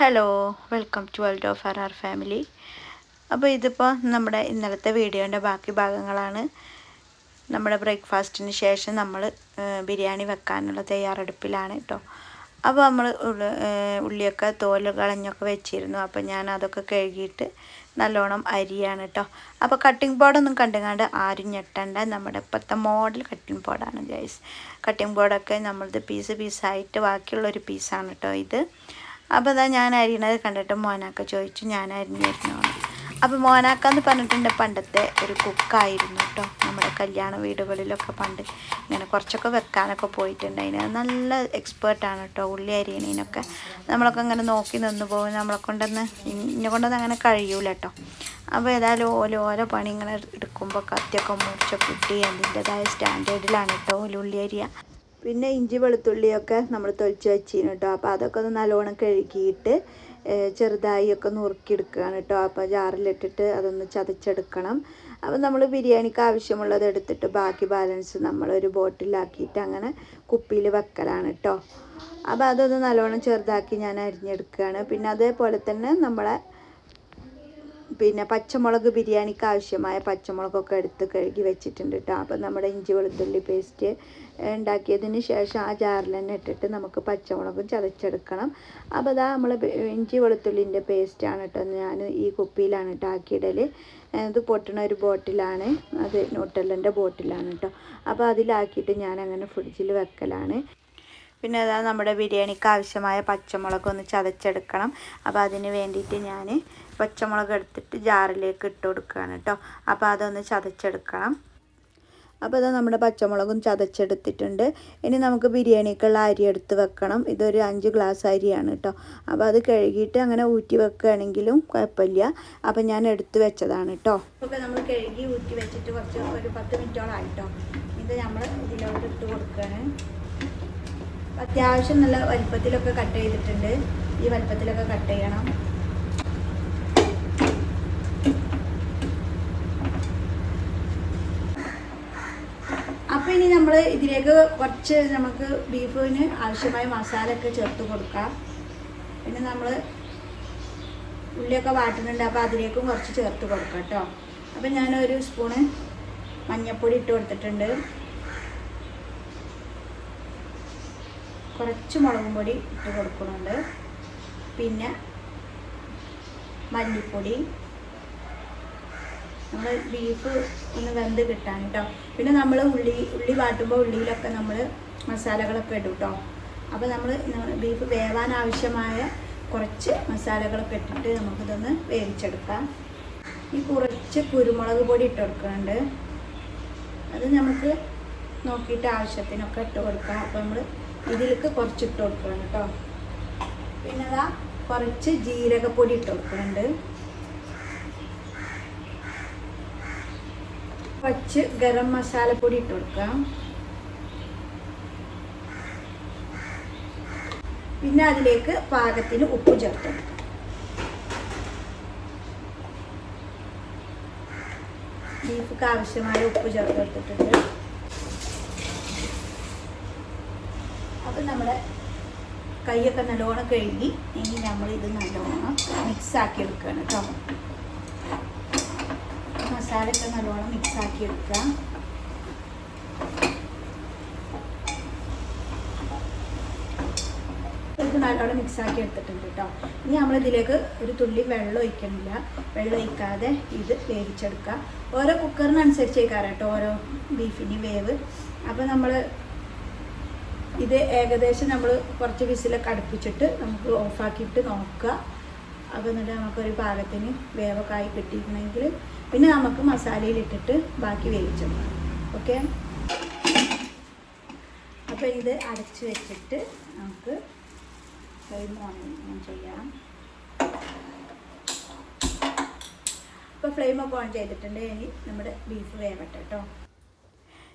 Hello welcome to world of R R family അപ്പോൾ ഇതിപ്പോൾ നമ്മുടെ ഇന്നലത്തെ വീഡിയോന്റെ ബാക്കി ഭാഗങ്ങളാണ്. നമ്മുടെ ബ്രേക്ക്ഫാസ്റ്റിന് ശേഷം നമ്മൾ ബിരിയാണി വെക്കാനുള്ള തയ്യാറെടുപ്പിലാണ് കേട്ടോ അപ്പോൾ നമ്മൾ ഉള്ളിയൊക്കെ തോൽ കളഞ്ഞൊക്കെ വെച്ചിരുന്നു. അപ്പോൾ ഞാൻ അതൊക്കെ കഴുകിയിട്ട് നല്ലോണം അരിയാണ് കേട്ടോ അപ്പോൾ കട്ടിംഗ് ബോർഡൊന്നും കണ്ടുങ്ങാണ്ട് ആരും ഞെട്ടണ്ട. നമ്മുടെ ഇപ്പോഴത്തെ മോഡൽ കട്ടിംഗ് ബോർഡാണ് ഗൈസ് കട്ടിംഗ് ബോർഡൊക്കെ നമ്മളത് പീസ് പീസായിട്ട് ബാക്കിയുള്ളൊരു പീസാണ് കേട്ടോ ഇത്. അപ്പോൾ അതാ ഞാൻ അരിയണത് കണ്ടിട്ട് മോനാക്ക ചോദിച്ചു ഞാൻ അരിഞ്ഞിരുന്നു അപ്പോൾ മോനാക്ക എന്ന് പറഞ്ഞിട്ടുണ്ട് പണ്ടത്തെ ഒരു കുക്കായിരുന്നു കേട്ടോ നമ്മുടെ കല്യാണ വീടുകളിലൊക്കെ പണ്ട് ഇങ്ങനെ കുറച്ചൊക്കെ വെക്കാനൊക്കെ പോയിട്ടുണ്ട്. അതിന് നല്ല എക്സ്പേർട്ടാണ് കേട്ടോ ഉള്ളി അരിയണേനൊക്കെ. നമ്മളൊക്കെ അങ്ങനെ നോക്കി നിന്ന് പോകും. നമ്മളെ കൊണ്ടൊന്ന് ഇന്നെ കൊണ്ടൊന്നും അങ്ങനെ കഴിയൂല കേട്ടോ അപ്പോൾ ഏതായാലും ഓരോ ഓരോ പണി ഇങ്ങനെ എടുക്കുമ്പോൾ കത്തിയൊക്കെ മുറിച്ച കുട്ടി അതിന്റെതായ സ്റ്റാൻഡേർഡിലാണ് കേട്ടോ ഉള്ളി അരിയ. പിന്നെ ഇഞ്ചി വെളുത്തുള്ളിയൊക്കെ നമ്മൾ തൊലിച്ച് വെച്ചിരുന്നു കേട്ടോ അപ്പോൾ അതൊക്കെ ഒന്ന് നല്ലോണം കഴുകിയിട്ട് ചെറുതായി ഒക്കെ നുറുക്കിയെടുക്കുകയാണ് കേട്ടോ അപ്പോൾ ജാറിലിട്ടിട്ട് അതൊന്ന് ചതച്ചെടുക്കണം. അപ്പോൾ നമ്മൾ ബിരിയാണിക്ക് ആവശ്യമുള്ളത് എടുത്തിട്ട് ബാക്കി ബാലൻസ് നമ്മളൊരു ബോട്ടിലാക്കിയിട്ട് അങ്ങനെ കുപ്പിയിൽ വെക്കലാണ് കേട്ടോ അപ്പോൾ അതൊന്ന് നല്ലോണം ചെറുതാക്കി ഞാൻ അരിഞ്ഞെടുക്കുകയാണ്. പിന്നെ അതേപോലെ തന്നെ നമ്മളെ പിന്നെ പച്ചമുളക് ബിരിയാണിക്ക് ആവശ്യമായ പച്ചമുളകൊക്കെ എടുത്ത് കഴുകി വെച്ചിട്ടുണ്ട് കേട്ടോ അപ്പോൾ നമ്മുടെ ഇഞ്ചി വെളുത്തുള്ളി പേസ്റ്റ് ഉണ്ടാക്കിയതിന് ശേഷം ആ ജാറിൽ തന്നെ ഇട്ടിട്ട് നമുക്ക് പച്ചമുളകും ചതച്ചെടുക്കണം. അപ്പോൾ അതാ നമ്മൾ ഇഞ്ചി വെളുത്തുള്ളിന്റെ പേസ്റ്റാണ് കേട്ടോ ഞാൻ ഈ കുപ്പിയിലാണ് കേട്ടോ ആക്കിയിടൽ ഇത് പൊട്ടണ ഒരു ബോട്ടിലാണ്. അത് ന്യൂട്ടലിന്റെ ബോട്ടിലാണ് കേട്ടോ അപ്പോൾ അതിലാക്കിയിട്ട് ഞാൻ അങ്ങനെ ഫ്രിഡ്ജിൽ വെക്കലാണ്. പിന്നെ അതാ നമ്മുടെ ബിരിയാണിക്ക് ആവശ്യമായ പച്ചമുളക് ഒന്ന് ചതച്ചെടുക്കണം. അപ്പോൾ അതിന് വേണ്ടിയിട്ട് ഞാൻ പച്ചമുളക് എടുത്തിട്ട് ജാറിലേക്ക് ഇട്ട് കൊടുക്കുകയാണ് കേട്ടോ. അപ്പോൾ അതൊന്ന് ചതച്ചെടുക്കണം. അപ്പോൾ അത് നമ്മുടെ പച്ചമുളകും ചതച്ചെടുത്തിട്ടുണ്ട്. ഇനി നമുക്ക് ബിരിയാണിക്കുള്ള അരി എടുത്ത് വെക്കണം. ഇതൊരു അഞ്ച് ഗ്ലാസ് അരിയാണ് കേട്ടോ. അപ്പോൾ അത് കഴുകിയിട്ട് അങ്ങനെ ഊറ്റി വെക്കുകയാണെങ്കിലും കുഴപ്പമില്ല. അപ്പോൾ ഞാൻ എടുത്ത് വെച്ചതാണ് കേട്ടോ. അപ്പോൾ നമ്മൾ കഴുകി ഊറ്റി വെച്ചിട്ട് കുറച്ച് ഒരു പത്ത് മിനിറ്റോളം ആയിട്ടോ ഇത് നമ്മൾ ഇതിലോട്ട് ഇട്ട് കൊടുക്കുകയാണ്. അത്യാവശ്യം നല്ല വലുപ്പത്തിലൊക്കെ കട്ട് ചെയ്തിട്ടുണ്ട്. ഈ വലുപ്പത്തിലൊക്കെ കട്ട് ചെയ്യണം. അപ്പോൾ ഇനി നമ്മൾ ഇതിലേക്ക് കുറച്ച് നമുക്ക് ബീഫിന് ആവശ്യമായ മസാലയൊക്കെ ചേർത്ത് കൊടുക്കാം. പിന്നെ നമ്മൾ ഉള്ളിയൊക്കെ വാട്ടുന്നുണ്ട് അപ്പോൾ അതിലേക്കും കുറച്ച് ചേർത്ത് കൊടുക്കാം കേട്ടോ അപ്പം ഞാനൊരു സ്പൂണ് മഞ്ഞൾപ്പൊടി ഇട്ട് കൊടുത്തിട്ടുണ്ട്. കുറച്ച് മുളകും പൊടി ഇട്ട് കൊടുക്കുന്നുണ്ട്. പിന്നെ മല്ലിപ്പൊടി. നമ്മൾ ബീഫ് ഒന്ന് വെന്ത് കിട്ടാൻ കേട്ടോ പിന്നെ നമ്മൾ ഉള്ളി ഉള്ളി വാട്ടുമ്പോൾ ഉള്ളിയിലൊക്കെ നമ്മൾ മസാലകളൊക്കെ ഇടും കേട്ടോ അപ്പോൾ നമ്മൾ ബീഫ് വേവാൻ ആവശ്യമായ കുറച്ച് മസാലകളൊക്കെ ഇട്ടിട്ട് നമുക്കിതൊന്ന് വേവിച്ചെടുക്കാം. ഈ കുറച്ച് കുരുമുളക് പൊടി ഇട്ട് കൊടുക്കുന്നുണ്ട്. അത് നമുക്ക് നോക്കിയിട്ട് ആവശ്യത്തിനൊക്കെ ഇട്ട് കൊടുക്കാം. അപ്പോൾ നമ്മൾ ഇതിലേക്ക് കുറച്ച് ഇട്ട് കൊടുക്കണം കേട്ടോ പിന്നെ അതാ കുറച്ച് ജീരകപ്പൊടി ഇട്ട് കൊടുക്കുന്നുണ്ട്. കുറച്ച് ഗരം മസാലപ്പൊടി ഇട്ട് കൊടുക്കാം. പിന്നെ അതിലേക്ക് പാകത്തിന് ഉപ്പ് ചേർത്ത് ബീഫ്ക്ക് ആവശ്യമായ ഉപ്പ് ചേർത്ത് കൊടുത്തിട്ടുണ്ട്. അപ്പം നമ്മുടെ കൈയൊക്കെ നല്ലോണം കഴുകി ഇനി നമ്മൾ ഇത് നല്ലോണം മിക്സ് ആക്കി എടുക്കുകയാണ് കേട്ടോ. മസാലയൊക്കെ നല്ലോണം മിക്സ് ആക്കി എടുക്കുക. ഇത് നല്ലോണം മിക്സ് ആക്കി എടുത്തിട്ടുണ്ട് കേട്ടോ ഇനി നമ്മൾ ഇതിലേക്ക് ഒരു തുള്ളി വെള്ളം ഒഴിക്കണില്ല. വെള്ളം ഒഴിക്കാതെ ഇത് വേവിച്ചെടുക്കുക. ഓരോ കുക്കറിനനുസരിച്ച് വയ്ക്കാറ് കേട്ടോ ഓരോ ബീഫിന് വേവ്. അപ്പോൾ നമ്മൾ ഇത് ഏകദേശം നമ്മൾ കുറച്ച് വിസിലൊക്കെ അടുപ്പിച്ചിട്ട് നമുക്ക് ഓഫാക്കിയിട്ട് നോക്കുക. അപ്പോൾ എന്നിട്ട് നമുക്കൊരു പാകത്തിന് വേവൊക്കെ ആയി കിട്ടിയിട്ടുണ്ടെങ്കിൽ പിന്നെ നമുക്ക് മസാലയിലിട്ടിട്ട് ബാക്കി വേവിച്ചെടുക്കാം. ഓക്കെ അപ്പോൾ ഇത് അടച്ച് വെച്ചിട്ട് നമുക്ക് ഫ്ലെയിം ചെയ്യാം. ഇപ്പോൾ ഫ്ലെയിമൊക്കെ ഓൺ ചെയ്തിട്ടുണ്ട്. ഇനി നമ്മുടെ ബീഫ് വേവട്ടെ കേട്ടോ.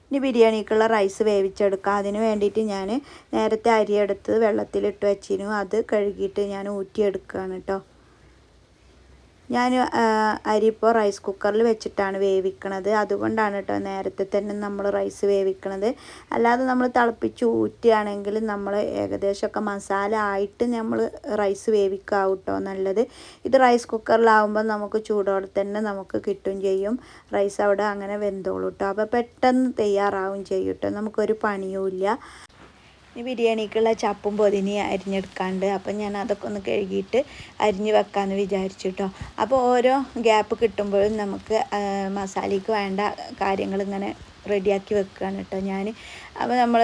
ഇനി ബിരിയാണിക്കുള്ള റൈസ് വേവിച്ചെടുക്കാം. അതിന് വേണ്ടിയിട്ട് ഞാൻ നേരത്തെ അരിയെടുത്ത് വെള്ളത്തിലിട്ട് വെച്ചിരുന്നു. അത് കഴുകിയിട്ട് ഞാൻ ഊറ്റിയെടുക്കുകയാണ് കേട്ടോ. ഞാൻ അരി ഇപ്പോൾ റൈസ് കുക്കറിൽ വെച്ചിട്ടാണ് വേവിക്കണത്. അതുകൊണ്ടാണ് കേട്ടോ നേരത്തെ തന്നെ നമ്മൾ റൈസ് വേവിക്കണത്. അല്ലാതെ നമ്മൾ തിളപ്പിച്ച് ഊറ്റുകയാണെങ്കിൽ നമ്മൾ ഏകദേശമൊക്കെ മസാല ആയിട്ട് നമ്മൾ റൈസ് വേവിക്കാവും കേട്ടോ നല്ലത്. ഇത് റൈസ് കുക്കറിലാവുമ്പോൾ നമുക്ക് ചൂടോടെ തന്നെ നമുക്ക് കിട്ടും ചെയ്യും. റൈസ് അവിടെ അങ്ങനെ വെന്തോളൂ കേട്ടോ അപ്പോൾ പെട്ടെന്ന് തയ്യാറാവും ചെയ്യും കേട്ടോ നമുക്കൊരു പണിയുമില്ല. ഈ ബിരിയാണിക്കുള്ള ചപ്പും പൊതിനി അരിഞ്ഞെടുക്കാണ്ട് അപ്പം ഞാൻ അതൊക്കെ ഒന്ന് കഴുകിയിട്ട് അരിഞ്ഞ് വെക്കാമെന്ന് വിചാരിച്ചു കേട്ടോ അപ്പോൾ ഓരോ ഗ്യാപ്പ് കിട്ടുമ്പോഴും നമുക്ക് മസാലയ്ക്ക് വേണ്ട കാര്യങ്ങൾ ഇങ്ങനെ റെഡിയാക്കി വെക്കുകയാണ് കേട്ടോ ഞാൻ. അപ്പോൾ നമ്മൾ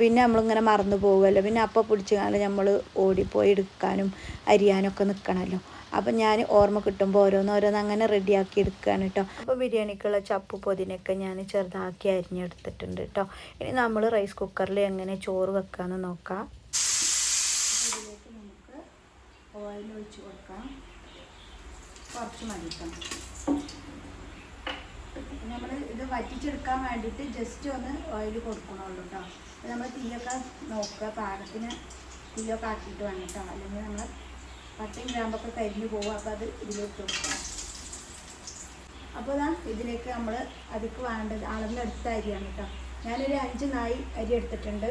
പിന്നെ നമ്മളിങ്ങനെ മറന്നു പോകുമല്ലോ പിന്നെ അപ്പോൾ പിടിച്ച് നമ്മൾ ഓടിപ്പോയി എടുക്കാനും അരിയാനൊക്കെ നിൽക്കണമല്ലോ. അപ്പം ഞാൻ ഓർമ്മ കിട്ടുമ്പോൾ ഓരോന്നോരോന്ന് അങ്ങനെ റെഡിയാക്കി എടുക്കുകയാണ് കേട്ടോ അപ്പോൾ ബിരിയാണിക്കുള്ള ചപ്പ് പൊതിനൊക്കെ ഞാൻ ചെറുതാക്കി അരിഞ്ഞെടുത്തിട്ടുണ്ട് കേട്ടോ ഇനി നമ്മൾ റൈസ് കുക്കറിൽ എങ്ങനെ ചോറ് വെക്കാമെന്ന് നോക്കാം. നമുക്ക് ഓയിൽ ഒഴിച്ച് കൊടുക്കാം. കുറച്ച് നമ്മൾ ഇത് വറ്റിച്ചെടുക്കാൻ വേണ്ടിയിട്ട് ജസ്റ്റ് ഒന്ന് ഓയിൽ കൊടുക്കണുള്ളൂ കേട്ടോ നമ്മൾ തീയൊക്കെ നോക്കുക. പാകത്തിന് തീയൊക്കെ ആക്കിയിട്ട് വേണം കേട്ടോ അല്ലെങ്കിൽ നമ്മൾ പട്ടയും ഗ്രാമ്പൊക്കെ കരിഞ്ഞു പോകും. അപ്പോൾ അത് ഇതിലേക്ക് കൊടുക്കാം അപ്പോൾ ഇതാ ഇതിലേക്ക് നമ്മൾ അതിക്ക് വേണ്ടത് അളന്നെടുത്ത അരിയാണ് കേട്ടോ ഞാനൊരു അഞ്ച് നായി അരി എടുത്തിട്ടുണ്ട്.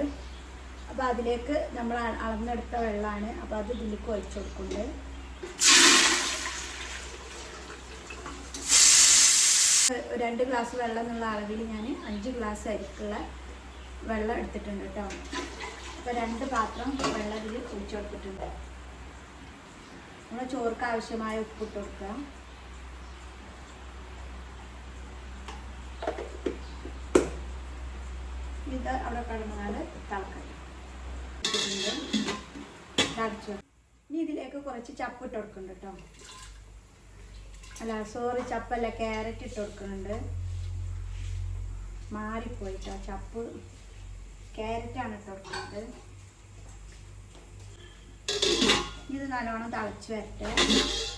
അപ്പോൾ അതിലേക്ക് നമ്മൾ അളന്നെടുത്ത വെള്ളമാണ് അപ്പോൾ അത് ഇതിലേക്ക് ഒഴിച്ചു കൊടുക്കുന്നുണ്ട്. രണ്ട് ഗ്ലാസ് വെള്ളം എന്നുള്ള അളവിൽ ഞാൻ അഞ്ച് ഗ്ലാസ് അരിക്കുള്ള വെള്ളം എടുത്തിട്ടുണ്ട് കേട്ടോ അപ്പോൾ രണ്ട് പാത്രം വെള്ളം ഇതിൽ ഒഴിച്ചു കൊടുത്തിട്ടുണ്ട്. നമ്മൾ ചോർക്ക് ആവശ്യമായ ഉപ്പ് ഉപ്പിട്ട് കൊടുക്കുക ഇത് അവിടെ കിടന്നാൽ തിളക്കാം ഇനി ഇതിലേക്ക് കുറച്ച് ചപ്പ് ഇട്ട് കൊടുക്കുന്നുണ്ട് കേട്ടോ. അല്ല സോറി ചപ്പല്ല ക്യാരറ്റ് ഇട്ട് കൊടുക്കുന്നുണ്ട് മാറിപ്പോയിട്ടോ ചപ്പ്. ക്യാരറ്റാണ് ഇട്ട് കൊടുക്കുന്നത് ഇത് നല്ലോണം തിളച്ച് വരട്ടെ.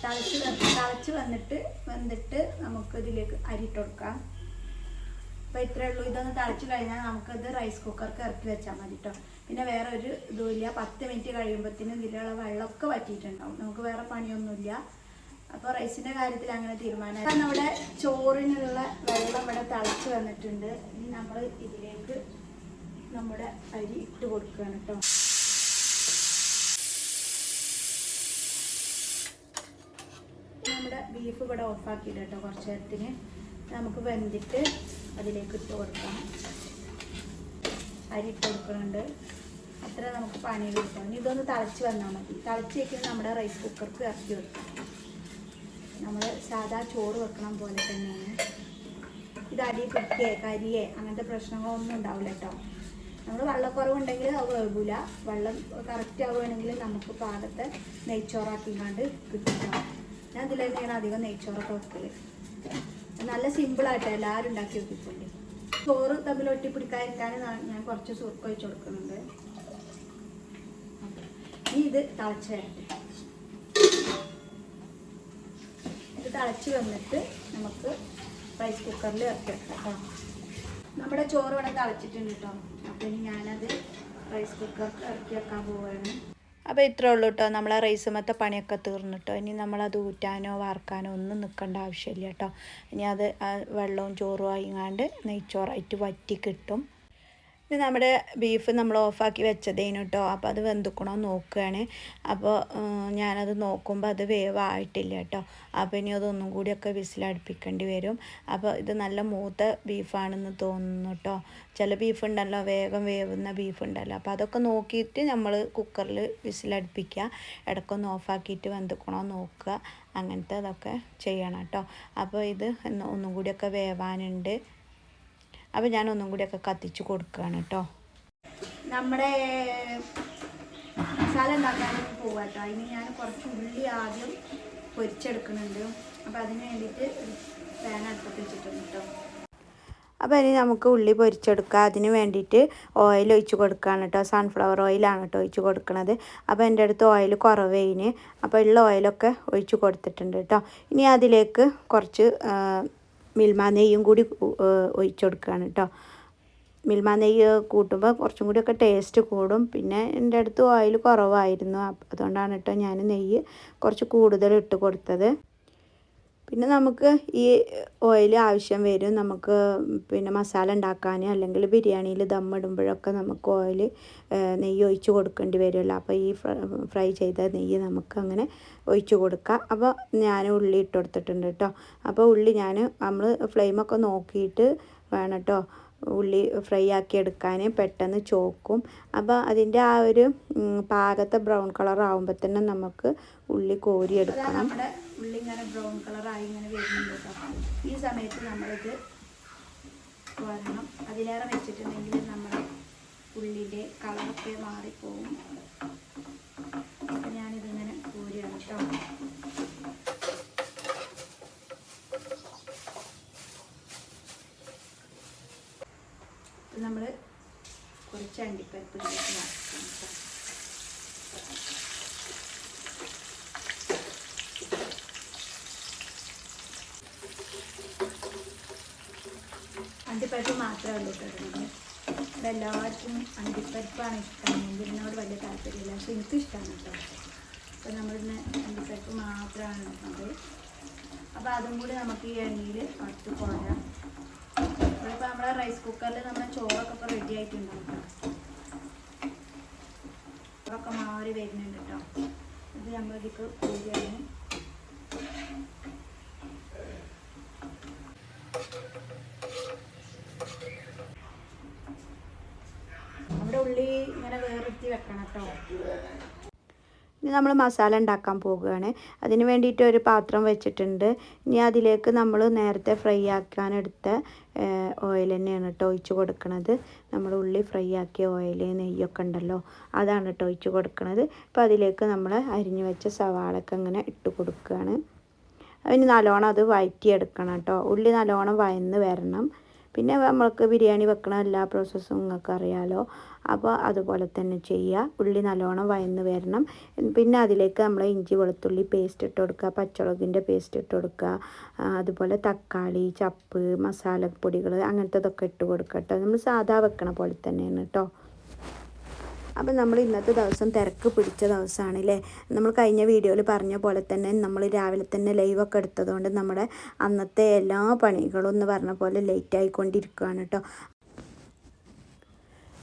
തിളച്ച് തിളച്ച് വന്നിട്ട് വന്നിട്ട് നമുക്ക് ഇതിലേക്ക് അരിട്ട് കൊടുക്കാം. അപ്പോൾ ഇത്രയേ ഉള്ളൂ. ഇതൊന്ന് തിളച്ച് കഴിഞ്ഞാൽ നമുക്കിത് റൈസ് കുക്കർക്ക് ഇറക്കി വെച്ചാൽ മതി കേട്ടോ പിന്നെ വേറെ ഒരു ഇതുമില്ല പത്ത് മിനിറ്റ് കഴിയുമ്പോഴത്തേനും ഇതിലുള്ള വെള്ളമൊക്കെ വറ്റിയിട്ടുണ്ടാവും. നമുക്ക് വേറെ പണിയൊന്നുമില്ല. അപ്പോൾ റൈസിന്റെ കാര്യത്തിൽ അങ്ങനെ തീരുമാനം നമ്മുടെ ചോറിനുള്ള വെള്ളം ഇവിടെ തിളച്ച് വന്നിട്ടുണ്ട്. ഇനി നമ്മൾ ഇതിലേക്ക് നമ്മുടെ അരി ഇട്ട് കൊടുക്കുകയാണ് കേട്ടോ നമ്മുടെ ബീഫ് ഇവിടെ ഓഫാക്കിയിട്ട് കേട്ടോ കുറച്ച് നേരത്തിന്. നമുക്ക് വെന്തിട്ട് അതിലേക്ക് ഇട്ട് കൊടുക്കാം. അരി ഇട്ട് കൊടുക്കുന്നുണ്ട്. അത്ര നമുക്ക് പണി കൊടുക്കാം ഇനി ഇതൊന്ന് തിളച്ച് വന്നാൽ മതി. തിളച്ച് വയ്ക്കുന്നത് നമ്മുടെ റൈസ് കുക്കർക്ക് ഇറക്കി വെക്കാം. നമ്മൾ സാധാ ചോറ് വെക്കണം പോലെ തന്നെയാണ്. ഇത് അരി പിടിക്കേ കരിയേ അങ്ങനത്തെ പ്രശ്നങ്ങളൊന്നും ഉണ്ടാവില്ല കേട്ടോ. നമ്മൾ വെള്ളക്കുറവുണ്ടെങ്കിൽ അത് വേവില്ല വെള്ളം കറക്റ്റ് ആവുകയാണെങ്കിൽ നമുക്ക് പാകത്തെ നെയ്ച്ചോറാക്കിക്കാണ്ട് കിട്ടും. ഞാൻ ഇതിലായിട്ട് ഞാൻ അധികം നെയ്ച്ചോറൊക്കെ വെക്കൽ. നല്ല സിമ്പിളായിട്ട് എല്ലാവരും ഉണ്ടാക്കി വെക്കിക്കൊണ്ട് ചോറ് തമ്മിൽ ഒട്ടിപ്പിടിക്കാതിരിക്കാൻ ഞാൻ കുറച്ച് സുർക്ക് ഒഴിച്ച് കൊടുക്കുന്നുണ്ട്. ഇനി ഇത് തിളച്ച് വരട്ടെ. ഇത് തിളച്ച് വന്നിട്ട് നമുക്ക് റൈസ് കുക്കറിൽ ഇറക്കി വെക്കാം നമ്മുടെ ചോറ് ഇവിടെ തിളച്ചിട്ടുണ്ട് കേട്ടോ അപ്പം ഇനി ഞാനത് റൈസ് കുക്കറിൽ ഇറക്കി വെക്കാൻ പോവുകയാണ് അപ്പോൾ ഇത്രേ ഉള്ളൂ കേട്ടോ നമ്മളെ റൈസുമത്തെ പണിയൊക്കെ തീർന്നിട്ടോ ഇനി നമ്മളത് ഊറ്റാനോ വാർക്കാനോ ഒന്നും നിൽക്കേണ്ട ആവശ്യമില്ല കേട്ടോ ഇനി അത് വെള്ളവും ചോറും ആയിങ്ങാണ്ട് നെയ്ച്ചോറായിട്ട് വറ്റി കിട്ടും. ഇത് നമ്മുടെ ബീഫ് നമ്മൾ ഓഫാക്കി വെച്ചതേനു കേട്ടോ അപ്പോൾ അത് വെന്തുക്കണോ നോക്കുകയാണ് അപ്പോൾ ഞാനത് നോക്കുമ്പോൾ അത് വേവായിട്ടില്ല കേട്ടോ അപ്പോൾ ഇനി അതൊന്നും കൂടിയൊക്കെ വിസിലടുപ്പിക്കേണ്ടി വരും. അപ്പോൾ ഇത് നല്ല മൂത്ത ബീഫാണെന്ന് തോന്നുന്നു കേട്ടോ ചില ബീഫ് ഉണ്ടല്ലോ വേഗം വേവുന്ന ബീഫ് ഉണ്ടല്ലോ. അപ്പോൾ അതൊക്കെ നോക്കിയിട്ട് നമ്മൾ കുക്കറിൽ വിസിലടുപ്പിക്കുക ഇടയ്ക്കൊന്ന് ഓഫാക്കിയിട്ട് വെന്തുക്കണോ നോക്കുക. അങ്ങനത്തെ അതൊക്കെ ചെയ്യണം കേട്ടോ അപ്പോൾ ഇത് ഒന്നും കൂടിയൊക്കെ വേവാനുണ്ട്. അപ്പോൾ ഞാൻ ഒന്നും കൂടിയൊക്കെ കത്തിച്ച് കൊടുക്കുകയാണ് കേട്ടോ. നമ്മുടെ മസാല ഉണ്ടാക്കാൻ പോവാം കേട്ടോ അതിന് ഞാൻ കുറച്ച് ഉള്ളി ആദ്യം പൊരിച്ചെടുക്കുന്നുണ്ട്. അപ്പോൾ അതിന് വേണ്ടിയിട്ട് പാൻ അടുപ്പത്ത് വെച്ചിട്ടുണ്ട് കേട്ടോ. അപ്പോൾ ഇനി നമുക്ക് ഉള്ളി പൊരിച്ചെടുക്കുക അതിന് വേണ്ടിയിട്ട് ഓയിൽ ഒഴിച്ച് കൊടുക്കുകയാണ് കേട്ടോ. സൺഫ്ലവർ ഓയിലാണ് കേട്ടോ ഒഴിച്ച് കൊടുക്കുന്നത് അപ്പോൾ എന്റെ അടുത്ത് ഓയിൽ കുറവേന് അപ്പോൾ ഉള്ള ഓയിലൊക്കെ ഒഴിച്ച് കൊടുത്തിട്ടുണ്ട് കേട്ടോ. ഇനി അതിലേക്ക് കുറച്ച് മിൽമ നെയ്യും കൂടി ഒഴിച്ചു കൊടുക്കുകയാണ് കേട്ടോ മിൽമ നെയ്യ് കൂട്ടുമ്പോൾ കുറച്ചും കൂടിയൊക്കെ ടേസ്റ്റ് കൂടും. പിന്നെ എന്റെ അടുത്ത് ഓയിൽ കുറവായിരുന്നു. അതുകൊണ്ടാണ് കേട്ടോ ഞാൻ നെയ്യ് കുറച്ച് കൂടുതൽ ഇട്ട് കൊടുത്തത്. പിന്നെ നമുക്ക് ഈ ഓയിൽ ആവശ്യം വരും. നമുക്ക് പിന്നെ മസാല ഉണ്ടാക്കാൻ അല്ലെങ്കിൽ ബിരിയാണിയിൽ ദമ്മിടുമ്പോഴൊക്കെ നമുക്ക് ഓയിൽ നെയ്യ് ഒഴിച്ച് കൊടുക്കേണ്ടി വരുമല്ലോ. അപ്പോൾ ഈ ഫ്രൈ ചെയ്ത നെയ്യ് നമുക്ക് അങ്ങനെ ഒഴിച്ച് കൊടുക്കാം. അപ്പോൾ ഞാൻ ഉള്ളി ഇട്ട് കൊടുത്തിട്ടുണ്ട് കേട്ടോ. അപ്പോൾ ഉള്ളി ഞാൻ നമ്മൾ ഫ്ലെയിമൊക്കെ നോക്കിയിട്ട് വേണം കേട്ടോ. ഉള്ളി ഫ്രൈ ആക്കി എടുക്കാൻ പെട്ടെന്ന് ചോക്കും. അപ്പോൾ അതിന്റെ ആ ഒരു പാകത്തെ ബ്രൗൺ കളർ ആകുമ്പോൾ തന്നെ നമുക്ക് ഉള്ളി കോരിയെടുക്കണം നമ്മുടെ ഉള്ളി ഇങ്ങനെ ബ്രൗൺ കളറായി ഇങ്ങനെ വരുന്നുണ്ട് ഈ സമയത്ത് നമ്മളിത് വരണം. അതിലേറെ വെച്ചിട്ടുണ്ടെങ്കിൽ നമ്മുടെ ഉള്ളിന്റെ കളറൊക്കെ മാറിപ്പോവും. അപ്പം ഞാനിതിങ്ങനെ കോരിയാണ് കേട്ടോ. നമ്മൾ കുറച്ച് അണ്ടിപ്പരിപ്പ് ഇതിലേക്ക് വറക്കാം അണ്ടിപ്പരിപ്പ് മാത്രമേ ഉള്ളൂ കേട്ടോ എല്ലാവർക്കും അണ്ടിപ്പരിപ്പാണ് ഇഷ്ടം. ഇതിനോട് വലിയ താല്പര്യമില്ല. പക്ഷെ എനിക്കും ഇഷ്ടമാണ് കേട്ടോ. അപ്പോൾ നമ്മളിന്ന് അണ്ടിപ്പരിപ്പ് മാത്രമാണ് നമ്മൾ അപ്പോൾ അതും കൂടി നമുക്ക് ഈ എണ്ണയിൽ വറുത്ത് പോരാം നമ്മുടെ റൈസ് കുക്കറിൽ നമ്മുടെ ചോറൊക്കെ ഇപ്പോൾ റെഡി ആയിട്ടുണ്ടാവും ചോറൊക്കെ മാറി വരുന്നുണ്ട് കേട്ടോ ഇത് നമ്മളിതിക്ക് കൂടിയാണ് നമ്മുടെ ഉള്ളി ഇങ്ങനെ വേറെടുത്തി വെക്കണം കേട്ടോ ഇനി നമ്മൾ മസാല ഉണ്ടാക്കാൻ പോകുകയാണ് അതിന് വേണ്ടിയിട്ട് ഒരു പാത്രം വെച്ചിട്ടുണ്ട്. ഇനി അതിലേക്ക് നമ്മൾ നേരത്തെ ഫ്രൈ ആക്കാനെടുത്ത ഓയിൽ തന്നെയാണ് കേട്ടോ ഒഴിച്ച് കൊടുക്കുന്നത് നമ്മൾ ഉള്ളി ഫ്രൈ ആക്കിയ ഓയിൽ നെയ്യൊക്കെ ഉണ്ടല്ലോ അതാണ് കേട്ടോ ഒഴിച്ച് കൊടുക്കുന്നത് അപ്പോൾ അതിലേക്ക് നമ്മൾ അരിഞ്ഞു വെച്ച സവാളൊക്കെ ഇങ്ങനെ ഇട്ട് കൊടുക്കുകയാണ്. അതിന് നല്ലോണം അത് വഴറ്റിയെടുക്കണം കേട്ടോ ഉള്ളി നല്ലോണം വയന്ന് വരണം. പിന്നെ നമ്മൾക്ക് ബിരിയാണി വെക്കണ എല്ലാ പ്രോസസ്സും നിങ്ങൾക്ക് അറിയാലോ. അപ്പോൾ അതുപോലെ തന്നെ ചെയ്യുക ഉള്ളി നല്ലോണം വയന്ന് വരണം. പിന്നെ അതിലേക്ക് നമ്മൾ ഇഞ്ചി വെളുത്തുള്ളി പേസ്റ്റ് ഇട്ട് കൊടുക്കുക പച്ചമുളകിന്റെ പേസ്റ്റ് ഇട്ട് കൊടുക്കുക അതുപോലെ തക്കാളി ചപ്പ് മസാലപ്പൊടികൾ അങ്ങനത്തെ ഇതൊക്കെ ഇട്ട് കൊടുക്കട്ടോ കേട്ടോ നമ്മൾ സാധാ വെക്കണ പോലെ തന്നെയാണ് കേട്ടോ അപ്പം നമ്മൾ ഇന്നത്തെ ദിവസം തിരക്ക് പിടിച്ച ദിവസമാണ് അല്ലേ നമ്മൾ കഴിഞ്ഞ വീഡിയോയിൽ പറഞ്ഞ പോലെ തന്നെ നമ്മൾ രാവിലെ തന്നെ ലൈവൊക്കെ എടുത്തതുകൊണ്ട് നമ്മുടെ അന്നത്തെ എല്ലാ പണികളും എന്ന് പറഞ്ഞ പോലെ ലേറ്റ് ആയിക്കൊണ്ടിരിക്കുകയാണ് കേട്ടോ.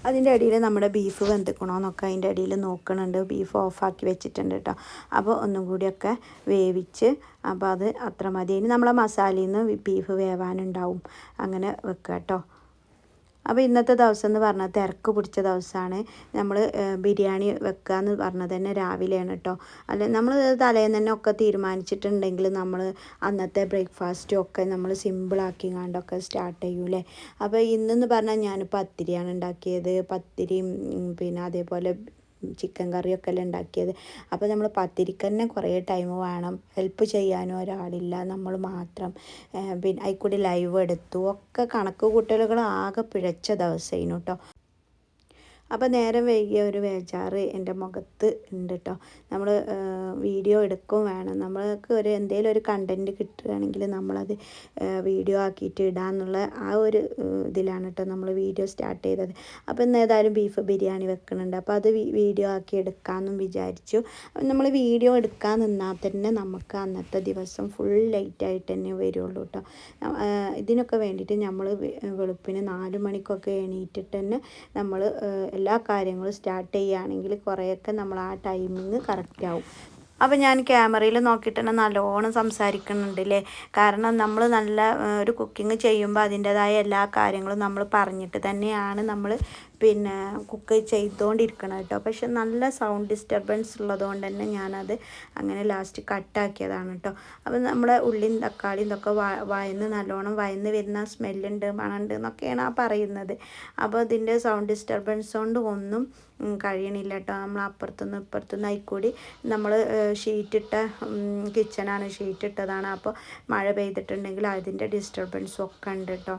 അതിന്റെ അടിയിൽ നമ്മുടെ ബീഫ് വെന്തിക്കണോന്നൊക്കെ അതിന്റെ അടിയിൽ നോക്കണുണ്ട്. ബീഫ് ഓഫാക്കി വെച്ചിട്ടുണ്ട് കേട്ടോ. അപ്പോൾ ഒന്നും കൂടിയൊക്കെ വേവിച്ച് അപ്പോൾ അത് അത്ര മതി. ഇനി നമ്മളെ മസാലയിൽ നിന്ന് ബീഫ് വേവാനുണ്ടാവും. അങ്ങനെ വെക്കുക കേട്ടോ. അപ്പോൾ ഇന്നത്തെ ദിവസം എന്ന് പറഞ്ഞാൽ തിരക്ക് പിടിച്ച ദിവസമാണ്. നമ്മൾ ബിരിയാണി വെക്കുക എന്ന് പറഞ്ഞത് തന്നെ രാവിലെയാണ് കേട്ടോ. അല്ല നമ്മൾ തലേന്ന് തന്നെ ഒക്കെ തീരുമാനിച്ചിട്ടുണ്ടെങ്കിൽ നമ്മൾ അന്നത്തെ ബ്രേക്ക്ഫാസ്റ്റും ഒക്കെ നമ്മൾ സിമ്പിളാക്കി കണ്ടൊക്കെ സ്റ്റാർട്ട് ചെയ്യൂലേ അപ്പോൾ ഇന്നെന്ന് പറഞ്ഞാൽ ഞാൻ പത്തിരിയാണ് ഉണ്ടാക്കിയത്. പത്തിരിയും പിന്നെ അതേപോലെ ചിക്കൻ കറിയൊക്കെ അല്ലേ ഉണ്ടാക്കിയത്. അപ്പോൾ നമ്മൾ പത്തിരിക്ക് തന്നെ കുറേ ടൈം വേണം. ഹെൽപ്പ് ചെയ്യാനും ഒരാളില്ല. നമ്മൾ മാത്രം പിന്നെ അതിൽ കൂടി ലൈവ് എടുത്തു. ഒക്കെ കണക്ക് കൂട്ടലുകൾ ആകെ പിഴച്ച ദിവസമായിരുന്നു കേട്ടോ അപ്പോൾ നേരം വൈകിയ ഒരു വേജാറ് എന്റെ മുഖത്ത് ഉണ്ട് കേട്ടോ നമ്മൾ വീഡിയോ എടുക്കും വേണം. നമ്മൾക്ക് ഒരു എന്തെങ്കിലും ഒരു കണ്ടന്റ് കിട്ടുകയാണെങ്കിൽ നമ്മളത് വീഡിയോ ആക്കിയിട്ട് ഇടാന്നുള്ള ആ ഒരു ഇതിലാണ് കേട്ടോ നമ്മൾ വീഡിയോ സ്റ്റാർട്ട് ചെയ്തത്. അപ്പോൾ ഇന്ന് ഏതായാലും ബീഫ് ബിരിയാണി വെക്കുന്നുണ്ട്. അപ്പോൾ അത് വീഡിയോ ആക്കി എടുക്കാമെന്നും വിചാരിച്ചു. നമ്മൾ വീഡിയോ എടുക്കാൻ നിന്നാൽ തന്നെ നമുക്ക് അന്നത്തെ ദിവസം ഫുൾ ലൈറ്റായിട്ട് തന്നെ വരുള്ളൂ കേട്ടോ ഇതിനൊക്കെ വേണ്ടിയിട്ട് നമ്മൾ വെളുപ്പിന് നാല് മണിക്കൊക്കെ എണീറ്റിട്ട് തന്നെ നമ്മൾ എല്ലാ കാര്യങ്ങളും സ്റ്റാർട്ട് ചെയ്യുകയാണെങ്കിൽ കുറേയൊക്കെ നമ്മൾ ആ ടൈമിങ് കറക്റ്റ് ആവും. അപ്പോൾ ഞാൻ ക്യാമറയിൽ നോക്കിയിട്ട് തന്നെ നല്ലോണം സംസാരിക്കുന്നുണ്ട് അല്ലേ കാരണം നമ്മൾ നല്ല ഒരു കുക്കിംഗ് ചെയ്യുമ്പോൾ അതിന്റെതായ എല്ലാ കാര്യങ്ങളും നമ്മൾ പറഞ്ഞിട്ട് തന്നെയാണ് നമ്മൾ പിന്നെ കുക്ക് ചെയ്തുകൊണ്ടിരിക്കണം കേട്ടോ. പക്ഷെ നല്ല സൗണ്ട് ഡിസ്റ്റർബൻസ് ഉള്ളതുകൊണ്ട് തന്നെ ഞാനത് അങ്ങനെ ലാസ്റ്റ് കട്ടാക്കിയതാണ് കേട്ടോ. അപ്പം നമ്മുടെ ഉള്ളിയും തക്കാളിയും ഇതൊക്കെ വയന്ന് നല്ലോണം വയന്ന് വരുന്ന സ്മെല്ലുണ്ട് മണമുണ്ട് എന്നൊക്കെയാണ് ആ പറയുന്നത്. അപ്പോൾ അതിന്റെ സൗണ്ട് ഡിസ്റ്റർബൻസ് കൊണ്ട് ഒന്നും കഴിയണില്ല കേട്ടോ. നമ്മൾ അപ്പുറത്തുനിന്ന് ഇപ്പുറത്തുനിന്ന് ആയിക്കൂടി നമ്മൾ ഷീറ്റിട്ട കിച്ചണാണ് ഷീറ്റിട്ടതാണ് അപ്പോൾ മഴ പെയ്തിട്ടുണ്ടെങ്കിൽ അതിന്റെ ഡിസ്റ്റർബൻസും ഒക്കെ ഉണ്ട് കേട്ടോ.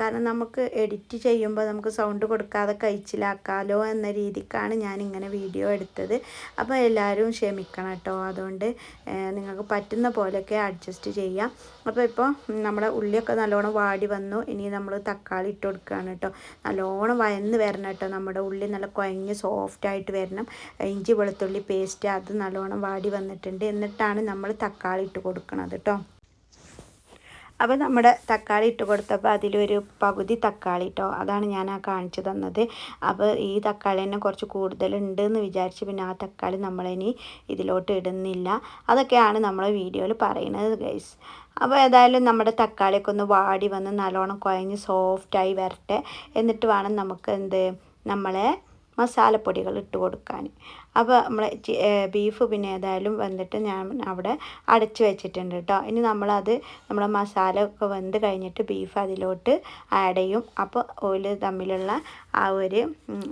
കാരണം നമുക്ക് എഡിറ്റ് ചെയ്യുമ്പോൾ നമുക്ക് സൗണ്ട് കൊടുക്കാതെ കഴിച്ചിലാക്കാലോ എന്ന രീതിക്കാണ് ഞാൻ ഇങ്ങനെ വീഡിയോ എടുത്തത്. അപ്പോൾ എല്ലാവരും ക്ഷമിക്കണം കേട്ടോ. അതുകൊണ്ട് നിങ്ങൾക്ക് പറ്റുന്ന പോലെയൊക്കെ അഡ്ജസ്റ്റ് ചെയ്യാം. അപ്പോൾ ഇപ്പോൾ നമ്മുടെ ഉള്ളിയൊക്കെ നല്ലോണം വാടി വന്നു. ഇനി നമ്മൾ തക്കാളി ഇട്ട് കൊടുക്കുകയാണ് കേട്ടോ. നല്ലോണം വയന്ന് വരണം കേട്ടോ. നമ്മുടെ ഉള്ളി നല്ല കുഴഞ്ഞ് സോഫ്റ്റ് ആയിട്ട് വരണം. ഇഞ്ചി വെളുത്തുള്ളി പേസ്റ്റ് അത് നല്ലോണം വാടി വന്നിട്ടുണ്ട്. എന്നിട്ടാണ് നമ്മൾ തക്കാളി ഇട്ട് കൊടുക്കണത് കേട്ടോ. അപ്പോൾ നമ്മുടെ തക്കാളി ഇട്ട് കൊടുത്തപ്പോൾ അതിലൊരു പകുതി തക്കാളി കേട്ടോ അതാണ് ഞാൻ ആ കാണിച്ചു തന്നത്. അപ്പോൾ ഈ തക്കാളി തന്നെ കുറച്ച് കൂടുതലുണ്ട് എന്ന് വിചാരിച്ച് പിന്നെ ആ തക്കാളി നമ്മളിനി ഇതിലോട്ട് ഇടുന്നില്ല. അതൊക്കെയാണ് നമ്മളെ വീഡിയോയിൽ പറയുന്നത് ഗൈസ് അപ്പോൾ ഏതായാലും നമ്മുടെ തക്കാളിയൊക്കെ ഒന്ന് വാടി വന്ന് നല്ലോണം കുഴഞ്ഞ് സോഫ്റ്റായി വരട്ടെ. എന്നിട്ട് വേണം നമുക്ക് എന്ത് നമ്മളെ മസാലപ്പൊടികൾ ഇട്ട് കൊടുക്കാൻ. അപ്പോൾ നമ്മൾ ബീഫ് പിന്നെ ഏതായാലും വന്നിട്ട് ഞാൻ അവിടെ അടച്ച് വെച്ചിട്ടുണ്ട് കേട്ടോ. ഇനി നമ്മളത് നമ്മളെ മസാല ഒക്കെ വെന്ത് കഴിഞ്ഞിട്ട് ബീഫ് അതിലോട്ട് ആഡ് ചെയ്യും. അപ്പോൾ ഓയിൽ തമ്മിലുള്ള ആ ഒരു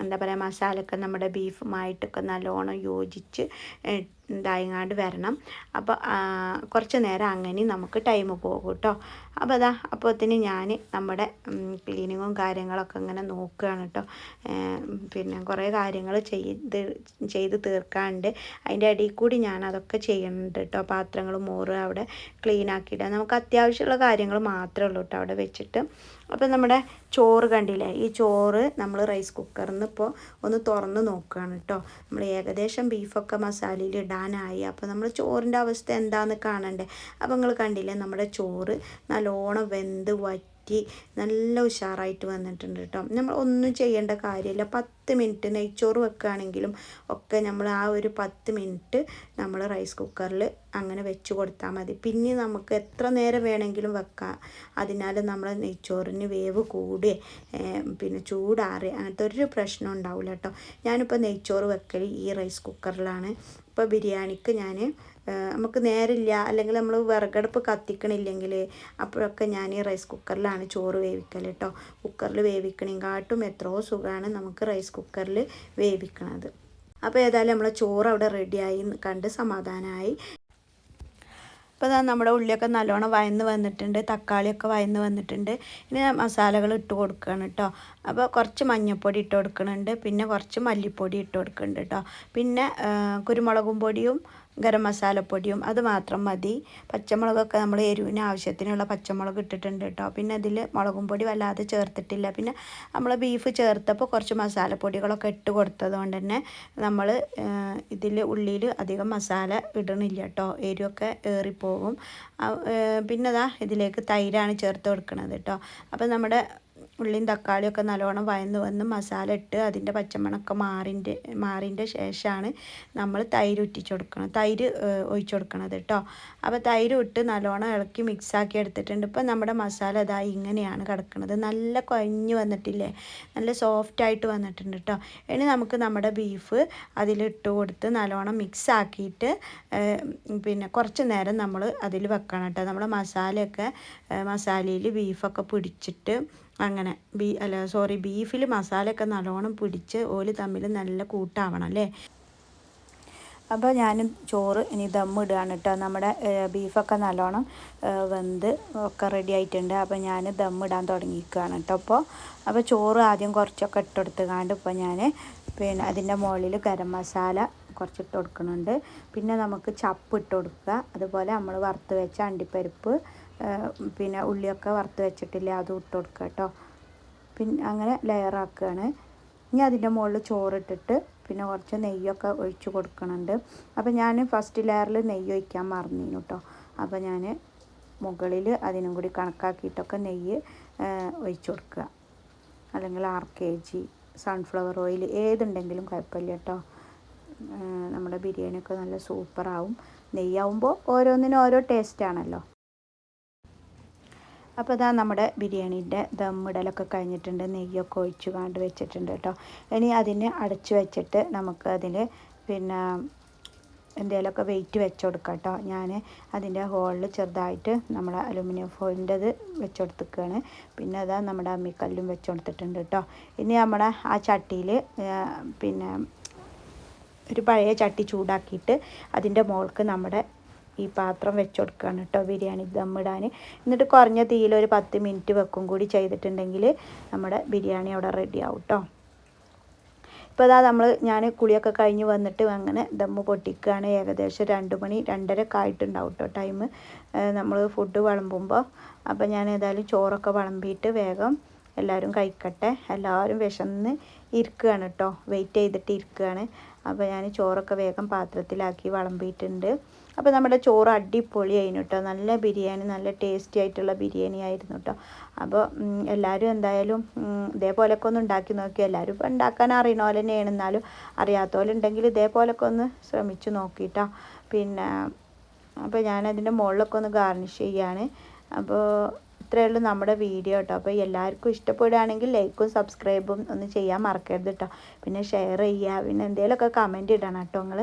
എന്താ പറയുക മസാലയൊക്കെ നമ്മുടെ ബീഫുമായിട്ടൊക്കെ നല്ലോണം യോജിച്ച് ഇതായിങ്ങാണ്ട് വരണം. അപ്പോൾ കുറച്ച് നേരം അങ്ങനെ നമുക്ക് ടൈം പോകും കേട്ടോ. അപ്പോൾ അതാ അപ്പോഴത്തേന് ഞാൻ നമ്മുടെ ക്ലീനിങ്ങും കാര്യങ്ങളൊക്കെ ഇങ്ങനെ നോക്കുകയാണ് കേട്ടോ. പിന്നെ കുറേ കാര്യങ്ങൾ ചെയ്ത് ചെയ്ത് തീർക്കാനുണ്ട് അതിന്റെ ഇടയിൽ കൂടി ഞാൻ അതൊക്കെ ചെയ്യുന്നുണ്ട് കേട്ടോ. പാത്രങ്ങൾ മോറ് അവിടെ ക്ലീൻ ആക്കിയിടുക നമുക്ക് അത്യാവശ്യമുള്ള കാര്യങ്ങൾ മാത്രമേ ഉള്ളൂ കേട്ടോ അവിടെ വെച്ചിട്ട്. അപ്പോൾ നമ്മുടെ ചോറ് കണ്ടില്ലേ? ഈ ചോറ് നമ്മൾ റൈസ് കുക്കറിൽ നിന്ന് ഇപ്പോൾ ഒന്ന് തുറന്ന് നോക്കുകയാണ് കേട്ടോ. നമ്മൾ ഏകദേശം ബീഫൊക്കെ മസാലയിൽ ഇടാനായി. അപ്പോൾ നമ്മൾ ചോറിന്റെ അവസ്ഥ എന്താണെന്ന് കാണണ്ടേ? അപ്പോൾ നിങ്ങൾ കണ്ടില്ലേ നമ്മുടെ ചോറ് നല്ലോണം വെന്ത് വറ്റി വറ്റി നല്ല ഉഷാറായിട്ട് വന്നിട്ടുണ്ട് കേട്ടോ. നമ്മൾ ഒന്നും ചെയ്യേണ്ട കാര്യമില്ല. പത്ത് മിനിറ്റ് നെയ്ച്ചോറ് വെക്കുകയാണെങ്കിലും ഒക്കെ നമ്മൾ ആ ഒരു പത്ത് മിനിറ്റ് നമ്മൾ റൈസ് കുക്കറിൽ അങ്ങനെ വെച്ച് കൊടുത്താൽ മതി. പിന്നെ നമുക്ക് എത്ര നേരം വേണമെങ്കിലും വെക്കാം. അതിനാൽ നമ്മൾ നെയ്ച്ചോറിന് വേവ് കൂടി പിന്നെ ചൂടാറി അങ്ങനത്തെ ഒരു പ്രശ്നം ഉണ്ടാവില്ല കേട്ടോ. ഞാനിപ്പോൾ നെയ്ച്ചോറ് വെക്കൽ ഈ റൈസ് കുക്കറിലാണ്. ഇപ്പോൾ ബിരിയാണിക്ക് ഞാൻ നമുക്ക് നേരില്ല. അല്ലെങ്കിൽ നമ്മൾ വിറകടുപ്പ് കത്തിക്കണില്ലെങ്കിൽ അപ്പോഴൊക്കെ ഞാൻ ഈ റൈസ് കുക്കറിലാണ് ചോറ് വേവിക്കൽ കേട്ടോ കുക്കറിൽ വേവിക്കണേക്കാട്ടും എത്രയോ സുഖമാണ് നമുക്ക് റൈസ് കുക്കറിൽ വേവിക്കണത്. അപ്പോൾ ഏതായാലും നമ്മളെ ചോറ് അവിടെ റെഡിയായി കണ്ട് സമാധാനമായി അപ്പോൾ ഇതാ നമ്മുടെ ഉള്ളിയൊക്കെ നല്ലോണം വയന്ന് വന്നിട്ടുണ്ട്. തക്കാളിയൊക്കെ വയന്ന് വന്നിട്ടുണ്ട്. ഇനി മസാലകൾ ഇട്ട് കൊടുക്കുകയാണ് കേട്ടോ അപ്പോൾ കുറച്ച് മഞ്ഞൾപ്പൊടി ഇട്ട് കൊടുക്കുന്നുണ്ട് പിന്നെ കുറച്ച് മല്ലിപ്പൊടി ഇട്ട് കൊടുക്കുന്നുണ്ട് കേട്ടോ പിന്നെ കുരുമുളകും പൊടിയും ഗരം മസാലപ്പൊടിയും അത് മാത്രം മതി. പച്ചമുളകൊക്കെ നമ്മൾ എരിവിന് ആവശ്യത്തിനുള്ള പച്ചമുളക് ഇട്ടിട്ടുണ്ട് കേട്ടോ പിന്നെ അതിൽ മുളകും പൊടി വല്ലാതെ ചേർത്തിട്ടില്ല. പിന്നെ നമ്മൾ ബീഫ് ചേർത്തപ്പോൾ കുറച്ച് മസാലപ്പൊടികളൊക്കെ ഇട്ട് കൊടുത്തത് കൊണ്ട് തന്നെ നമ്മൾ ഇതിൽ ഉള്ളിയിൽ അധികം മസാല ഇടണില്ല കേട്ടോ എരിവൊക്കെ ഏറിപ്പോകും പിന്നെ അതാ ഇതിലേക്ക് തൈരാണ് ചേർത്ത് കൊടുക്കുന്നത് കേട്ടോ അപ്പോൾ നമ്മുടെ ഉള്ളിയും തക്കാളിയൊക്കെ നല്ലോണം വയന്ന് വന്ന് മസാല ഇട്ട് അതിന്റെ പച്ചമണമൊക്കെ മാറിന്റെ മാറിന്റെ ശേഷമാണ് നമ്മൾ തൈര് ഉറ്റിച്ച് കൊടുക്കണം തൈര് ഒഴിച്ചു കൊടുക്കണത് കേട്ടോ അപ്പോൾ തൈര് ഇട്ട് നല്ലോണം ഇളക്കി മിക്സാക്കി എടുത്തിട്ടുണ്ട്. ഇപ്പം നമ്മുടെ മസാല ഇതാ ഇങ്ങനെയാണ് കിടക്കുന്നത് നല്ല കുഴഞ്ഞു വന്നിട്ടില്ലേ? നല്ല സോഫ്റ്റ് ആയിട്ട് വന്നിട്ടുണ്ട് കേട്ടോ ഇനി നമുക്ക് നമ്മുടെ ബീഫ് അതിലിട്ട് കൊടുത്ത് നല്ലോണം മിക്സ് ആക്കിയിട്ട് പിന്നെ കുറച്ച് നേരം നമ്മൾ അതിൽ വെക്കണം കേട്ടോ നമ്മുടെ മസാലയൊക്കെ മസാലയിൽ ബീഫൊക്കെ പിടിച്ചിട്ട് അങ്ങനെ ബീ അല്ല സോറി ബീഫിൽ മസാലയൊക്കെ നല്ലോണം പിടിച്ച് ഓൽ തമ്മിൽ നല്ല കൂട്ടാവണം അല്ലേ? അപ്പോൾ ഞാൻ ചോറ് ഇനി ദമ്മിടുകയാണ് കേട്ടോ നമ്മുടെ ബീഫൊക്കെ നല്ലോണം വെന്ത് ഒക്കെ റെഡി ആയിട്ടുണ്ട്. അപ്പോൾ ഞാൻ ദമ്മിടാൻ തുടങ്ങിയിരിക്കുകയാണ് കേട്ടോ അപ്പോൾ അപ്പോൾ ചോറ് ആദ്യം കുറച്ചൊക്കെ ഇട്ടെടുത്തുകാണ്ട് ഇപ്പോൾ ഞാൻ പിന്നെ അതിന്റെ മുകളിൽ ഗരം മസാല കുറച്ച് ഇട്ട് കൊടുക്കുന്നുണ്ട്. പിന്നെ നമുക്ക് ചപ്പ് ഇട്ട് കൊടുക്കുക. അതുപോലെ നമ്മൾ വറുത്ത് വെച്ച അണ്ടിപ്പരിപ്പ് പിന്നെ ഉള്ളിയൊക്കെ വറുത്ത് വെച്ചിട്ടില്ലേ അതും ഇട്ട് കൊടുക്കുക കേട്ടോ. പിന്നെ അങ്ങനെ ലെയറാക്കുകയാണ് ഇനി അതിന്റെ മുകളിൽ ചോറിട്ടിട്ട് പിന്നെ കുറച്ച് നെയ്യൊക്കെ ഒഴിച്ച് കൊടുക്കണുണ്ട്. അപ്പോൾ ഞാൻ ഫസ്റ്റ് ലെയറിൽ നെയ്യ് ഒഴിക്കാൻ മറന്നിരുന്നു കേട്ടോ. അപ്പോൾ ഞാൻ മുകളിൽ അതിനും കൂടി കണക്കാക്കിയിട്ടൊക്കെ നെയ്യ് ഒഴിച്ച് കൊടുക്കുക. അല്ലെങ്കിൽ R K G sunflower oil ഏതുണ്ടെങ്കിലും കുഴപ്പമില്ല കേട്ടോ. നമ്മുടെ ബിരിയാണിയൊക്കെ നല്ല സൂപ്പറാവും നെയ്യാവുമ്പോൾ ഓരോന്നിനും ഓരോ ടേസ്റ്റാണല്ലോ അപ്പോൾ ഇതാ നമ്മുടെ ബിരിയാണീന്റെ ദമ്മിടലൊക്കെ കഴിഞ്ഞിട്ടുണ്ട്. നെയ്യൊക്കെ ഒഴിച്ച് കാണ്ട് വെച്ചിട്ടുണ്ട് കേട്ടോ. ഇനി അതിനെ അടച്ച് വെച്ചിട്ട് നമുക്ക് അതിൽ പിന്നെ എന്തെങ്കിലുമൊക്കെ വെയിറ്റ് വെച്ച് കൊടുക്കാം കേട്ടോ. ഞാൻ അതിന്റെ ഹോളിൽ ചെറുതായിട്ട് നമ്മൾ അലുമിനിയം ഫോയിലിന്റെത് വെച്ച് കൊടുത്തിക്കുകയാണ് പിന്നെ അതാ നമ്മുടെ അമ്മിക്കല്ലും വെച്ച് കൊടുത്തിട്ടുണ്ട് കേട്ടോ. ഇനി നമ്മുടെ ആ ചട്ടിയിൽ പിന്നെ ഒരു പഴയ ചട്ടി ചൂടാക്കിയിട്ട് അതിന്റെ മുകൾക്ക് നമ്മുടെ ഈ പാത്രം വെച്ച് കൊടുക്കുകയാണ് കേട്ടോ ബിരിയാണി ദമ്മിടാൻ എന്നിട്ട് കുറഞ്ഞ തീയിൽ ഒരു പത്ത് മിനിറ്റ് വെക്കും കൂടി ചെയ്തിട്ടുണ്ടെങ്കിൽ നമ്മുടെ ബിരിയാണി അവിടെ റെഡി ആവും കേട്ടോ ഇപ്പോൾ അതാ നമ്മൾ ഞാൻ കുളിയൊക്കെ കഴിഞ്ഞ് വന്നിട്ട് അങ്ങനെ ദമ്മ് പൊട്ടിക്കുകയാണ് ഏകദേശം രണ്ട് മണി രണ്ടര ഒക്കെ ആയിട്ടുണ്ടാവും കേട്ടോ ടൈം നമ്മൾ ഫുഡ് വിളമ്പുമ്പോൾ അപ്പോൾ ഞാൻ ഏതായാലും ചോറൊക്കെ വിളമ്പിയിട്ട് വേഗം എല്ലാവരും കഴിക്കട്ടെ. എല്ലാവരും വിശന്ന് ഇരിക്കുകയാണ് കേട്ടോ വെയിറ്റ് ചെയ്തിട്ട് ഇരിക്കുകയാണ് അപ്പോൾ ഞാൻ ചോറൊക്കെ വേഗം പാത്രത്തിലാക്കി വിളമ്പിയിട്ടുണ്ട്. അപ്പോൾ നമ്മുടെ ചോറ് അടിപൊളിയായിരുന്നു കേട്ടോ നല്ല ബിരിയാണി നല്ല ടേസ്റ്റി ആയിട്ടുള്ള ബിരിയാണി ആയിരുന്നു കേട്ടോ അപ്പോൾ എല്ലാവരും എന്തായാലും ഇതേപോലൊക്കെ ഒന്ന് ഉണ്ടാക്കി നോക്കി. എല്ലാവരും ഇപ്പോൾ ഉണ്ടാക്കാൻ അറിയണ പോലെ തന്നെയാണ്. എന്നാലും അറിയാത്തവരുണ്ടെങ്കിൽ ഇതേപോലൊക്കെ ഒന്ന് ശ്രമിച്ചു നോക്കിയിട്ടോ പിന്നെ അപ്പോൾ ഞാനതിന്റെ മുകളിലൊക്കെ ഒന്ന് ഗാർണിഷ് ചെയ്യാണ്. അപ്പോൾ ഇത്രയേ ഉള്ളൂ നമ്മുടെ വീഡിയോ കേട്ടോ അപ്പോൾ എല്ലാവർക്കും ഇഷ്ടപ്പെടുകയാണെങ്കിൽ ലൈക്കും സബ്സ്ക്രൈബും ഒന്ന് ചെയ്യാൻ മറക്കരുത് കേട്ടോ പിന്നെ ഷെയർ ചെയ്യുക. പിന്നെ എന്തെങ്കിലുമൊക്കെ കമന്റ് ഇടണം കേട്ടോ നിങ്ങൾ